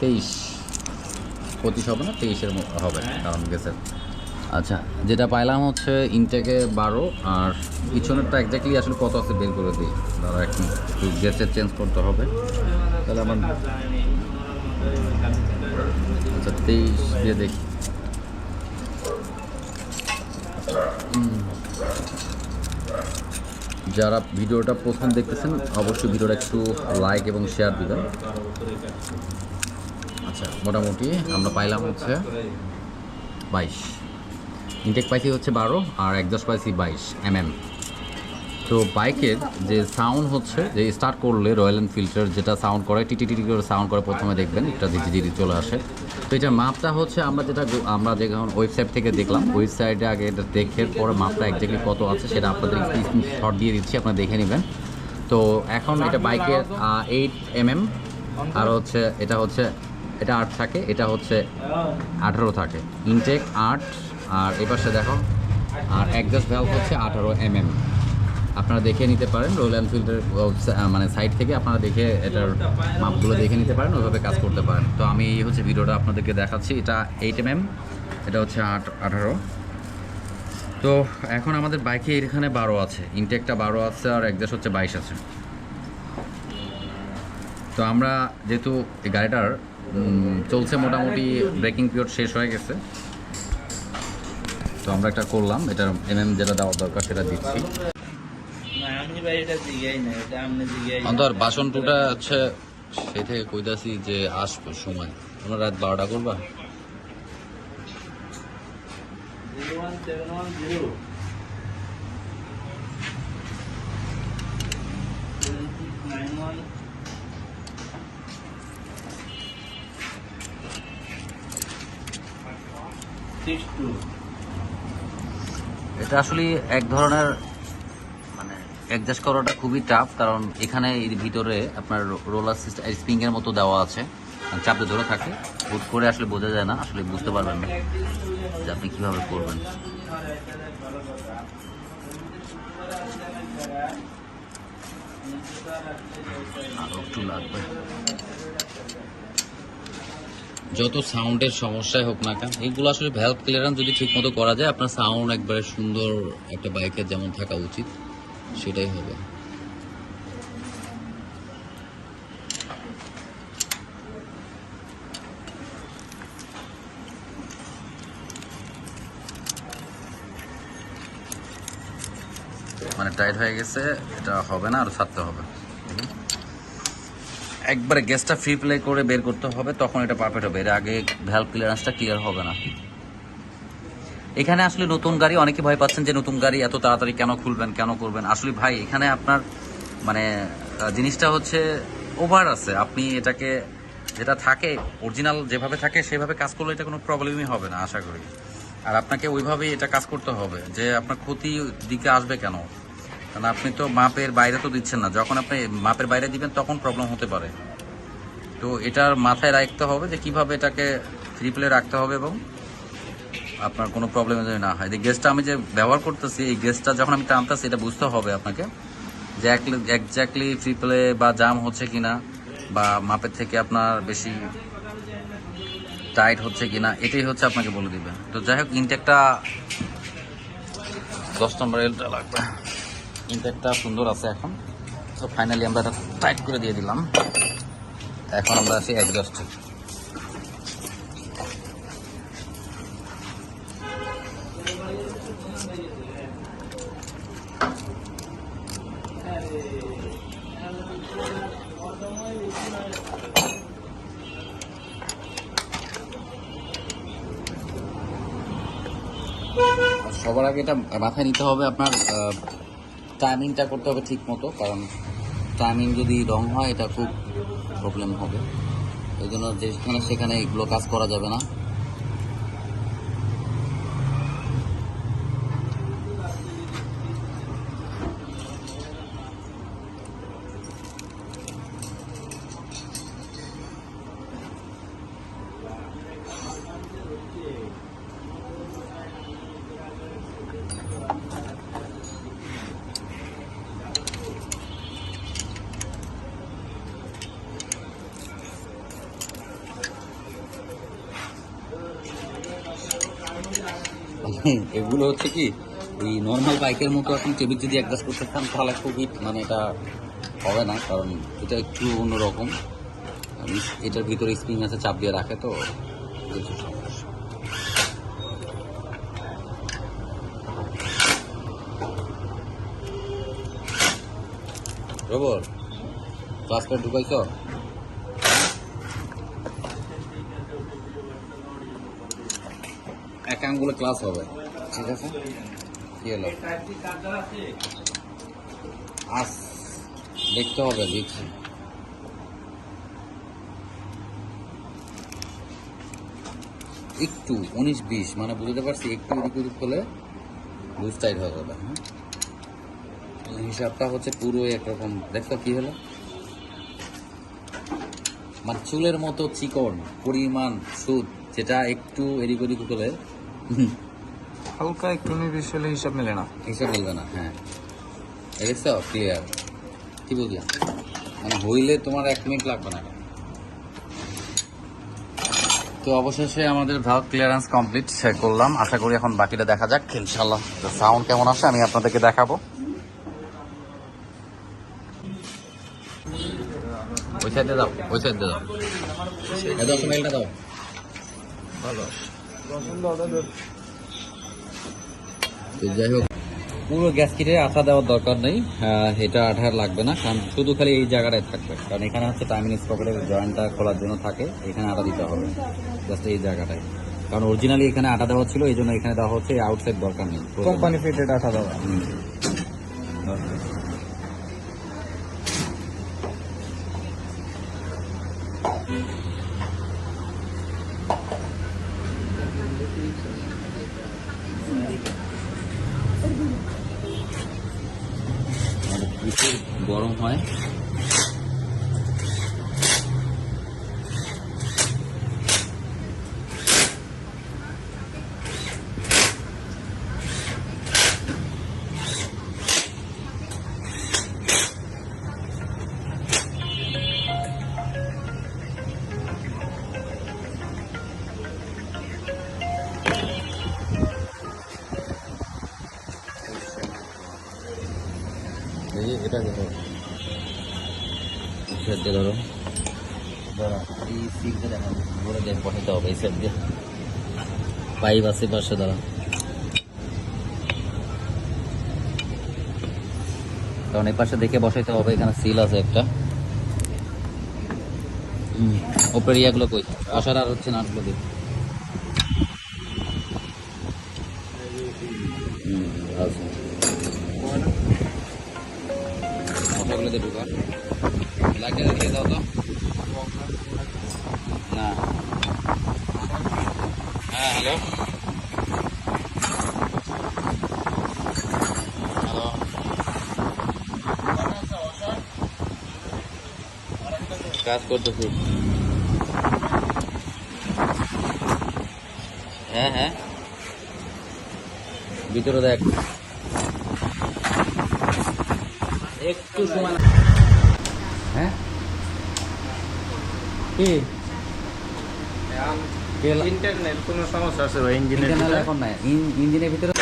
তেইশ পঁচিশ হবে না? তেইশের হবে কারণ গেছে। আচ্ছা যেটা পাইলাম হচ্ছে ইনটেকে বারো আর পিছনেরটা একজাক্টলি আসলে কত আছে বের করে দিই। ধরো একটু একটু গেসের চেঞ্জ করতে হবে। তাহলে আমার আচ্ছা তেইশ দিয়ে দেখি। যারা ভিডিওটা প্রথম দেখতেছেন অবশ্যই ভিডিওটা একটু লাইক এবং শেয়ার দিবেন। আচ্ছা মোটামুটি আমরা পাইলাম হচ্ছে বাইশ। ইনটেক পাইছি হচ্ছে বারো আর একজস্ট পাইছি বাইশ এমএম তো বাইকের যে সাউন্ড হচ্ছে, যে স্টার্ট করলে রয়্যাল এনফিল্ডের যেটা সাউন্ড করে, টিটি টিটি করে সাউন্ড করে প্রথমে দেখবেন একটা ধীরে চলে আসে। তো এটার মাপটা হচ্ছে আমরা যেটা আমরা যখন ওয়েবসাইট থেকে দেখলাম ওয়েবসাইটে আগে এটা দেখে পরে মাপটা একজাক্টলি কত আছে সেটা আপনাদের শর্ট দিয়ে দিচ্ছি, আপনারা দেখে নেবেন। তো এখন এটা বাইকের এইট এমএম আর হচ্ছে এটা হচ্ছে এটা আট থাকে, এটা হচ্ছে আঠারো থাকে। ইনটেক আট, আর এ পাশে দেখো, আর একজাস্ট ভ্যালভ হচ্ছে আঠারো এম এম আপনারা দেখে নিতে পারেন রয়্যাল এনফিল্ডের মানে সাইট থেকে আপনারা দেখে এটার মাপগুলো দেখে নিতে পারেন, ওইভাবে কাজ করতে পারেন। তো আমি এই হচ্ছে ভিডিওটা আপনাদেরকে দেখাচ্ছি, এটা এইট এম এম এটা হচ্ছে আট, আঠারো। তো এখন আমাদের বাইকে এখানে বারো আছে ইনটেকটা বারো আছে, আর একজাস্ট হচ্ছে বাইশ আছে। তো আমরা যেহেতু গাড়িটার চলছে মোটামুটি ব্রেকিং পিরিয়ড শেষ হয়ে গেছে। তো আমরা একটা করলাম, এটার এমএম যেটা দেওয়ার দরকার সেটা দিচ্ছি। অন্তর, বাসন টুটা হচ্ছে সে থেকে কইতাছি যে আসব সময়। আমরা রাত বারোটা করবা? এটা আসলে এক ধরনের মানে অ্যাডজাস্ট করাটা খুবই টাফ কারণ এখানে এর ভিতরে আপনার রোলার সিস্টেম স্প্রিং এর মতো দেওয়া আছে। মানে চাপে ধরে থাকে। হুট করে আসলে বোঝা যায় না, আসলে বুঝতে পারবেন না যে আপনি কীভাবে করবেন। আরও একটু লাগবে। যত সাউন্ডের সমস্যাই হোক না কেন এইগুলো আসলে ভ্যালভ ক্লিয়ারেন্স যদি ঠিক মতো করা যায়, আপনার সাউন্ড একবারে সুন্দর একটা বাইকের যেমন থাকা উচিত, সেটাই হবে মানে টাইট হয়ে গেছে, এটা হবে না, আর ছাড়তে হবে। একবারে গ্যাসটা ফ্রি প্লে করে বের করতে হবে, তখন এটা পারফেক্ট হবে। এর আগে ভ্যালভ ক্লিয়ারেন্সটা ক্লিয়ার হবে না। এখানে আসলে নতুন গাড়ি, অনেকে ভয় পাচ্ছেন যে নতুন গাড়ি এত তাড়াতাড়ি কেন খুলবেন, কেন করবেন? আসলে ভাই, এখানে আপনার মানে জিনিসটা হচ্ছে ওভার আছে। আপনি এটাকে, যেটা থাকে অরিজিনাল যেভাবে থাকে, সেভাবে কাজ করলে এটা কোনো প্রবলেমই হবে না, আশা করি। আর আপনাকে ওইভাবেই এটা কাজ করতে হবে, যে আপনার ক্ষতি দিকে আসবে কেন? কারণ আপনি তো মাপের বাইরে তো দিচ্ছেন না। যখন আপনি মাপের বাইরে দিবেন, তখন প্রবলেম হতে পারে। তো এটার মাথায় রাখতে হবে যে কীভাবে এটাকে ফ্রি প্লে রাখতে হবে এবং আপনার কোনো প্রবলেম যদি না হয়। গ্যাসটা আমি যে ব্যবহার করতেছি, এই গ্যাসটা যখন আমি টানতেছি, এটা বুঝতে হবে আপনাকে যে একজাক্টলি ফ্রি প্লে বা জাম হচ্ছে কিনা বা মাপের থেকে আপনার বেশি টাইট হচ্ছে কিনা, এটাই হচ্ছে আপনাকে বলে দিবে। তো যাই হোক ইনটেকটা দশ নম্বর এলটা লাগবে। ইনটেকটা সুন্দর আছে এখন। তো ফাইনালি আমরা এটা টাইট করে দিয়ে দিলাম। এখন আমরা আছি অ্যাডজাস্টে সবার আগে এটা মাথায় নিতে হবে আপনার টাইমিংটা করতে হবে ঠিক মতো কারণ টাইমিং যদি রং হয়, এটা খুব প্রবলেম হবে। এই জন্য যেখানে সেখানে এগুলো কাজ করা যাবে না। এগুলো হচ্ছে কি ওই নর্মাল বাইকের মতো আপনি টেবিল যদি অ্যাডজাস্ট করতে চান, তাহলে খুবই মানে এটা হবে না, কারণ এটা একটু অন্যরকম। এটার ভিতরে স্প্রিং আছে, চাপ দিয়ে রাখে, তো কিছু সমস্যা। রবর ক্লাস করে ঢুকাইছ? আঙ্গুলে ক্লাস হবে। ঠিক আছে? আস, দেখতে হবে, দেখছি। একটু, উনিশ বিশ মানে বুঝতে পারছি, একটু এদিক ওদিক হলে লুজ টাইট হয়ে যাবে হ্যাঁ? হিসাবটা হচ্ছে পুরো একরকম। দেখো কি হলো? মানে চুলের মতো চিকন, পরিমাণ সুদ, যেটা একটু এদিক ওদিক হলে হালকা একটু নির্বিশ হলে হিসাব মেলে না। হিসাব মিলবে না হ্যাঁ। দেখছ ক্লিয়ার কি বুঝলাম? মানে হইলে তোমার এক মিনিট লাগবে না তো অবশেষে আমাদের ভাগ ক্লিয়ারেন্স কমপ্লিট করলাম। আশা করি এখন বাকিটা দেখা যাক। ইনশাল্লাহ সাউন্ড কেমন আসে আমি আপনাদেরকে দেখাবো। ওই সাইডে দাও ওই সাইডে দাও। মাইলটা দাও। ভালো যাই হোক পুরো গ্যাস কিটে আঠা দেওয়ার দরকার নেই। এটা আঠার লাগবে না কারণ শুধু খালি এই জায়গাটায় থাকবে। কারণ এখানে হচ্ছে টাইমিং স্পকেটের জয়েন্টটা খোলার জন্য থাকে এখানে আটা দিতে হবে জাস্ট এই জায়গাটায় কারণ অরিজিনালি এখানে আটা দেওয়া ছিল এই জন্য এখানে দেওয়া হচ্ছে আউটসাইড দরকার নেই। কোম্পানি ফিটেড আঠা দেওয়া। এটা দেখো। ধরো। এই সিটটা দেখো ঘুরে দিয়ে বসাতে হবে, এই সেট দিয়ে। পাইপ আছে পাশে দাঁড়া কারণ এই পাশে দেখে বসাইতে হবে, এখানে সিল আছে একটা। ওপরের ইয়াগুলো কই? আসার আর হচ্ছে নাটগুলো দিই মশাগুলো ঢুকা। লাইটটা দিয়ে দাও তো। না। হ্যাঁ হ্যালো। কাজ করতেছি। হ্যাঁ হ্যাঁ। ভিতরে দেখ। একটু সময় হ্যাঁ? কি? ইন্টারনেট কোনো সমস্যা আছে ভাই? ইঞ্জিনের ইঞ্জিনের এখন নাই। ইঞ্জিনের ভিতরে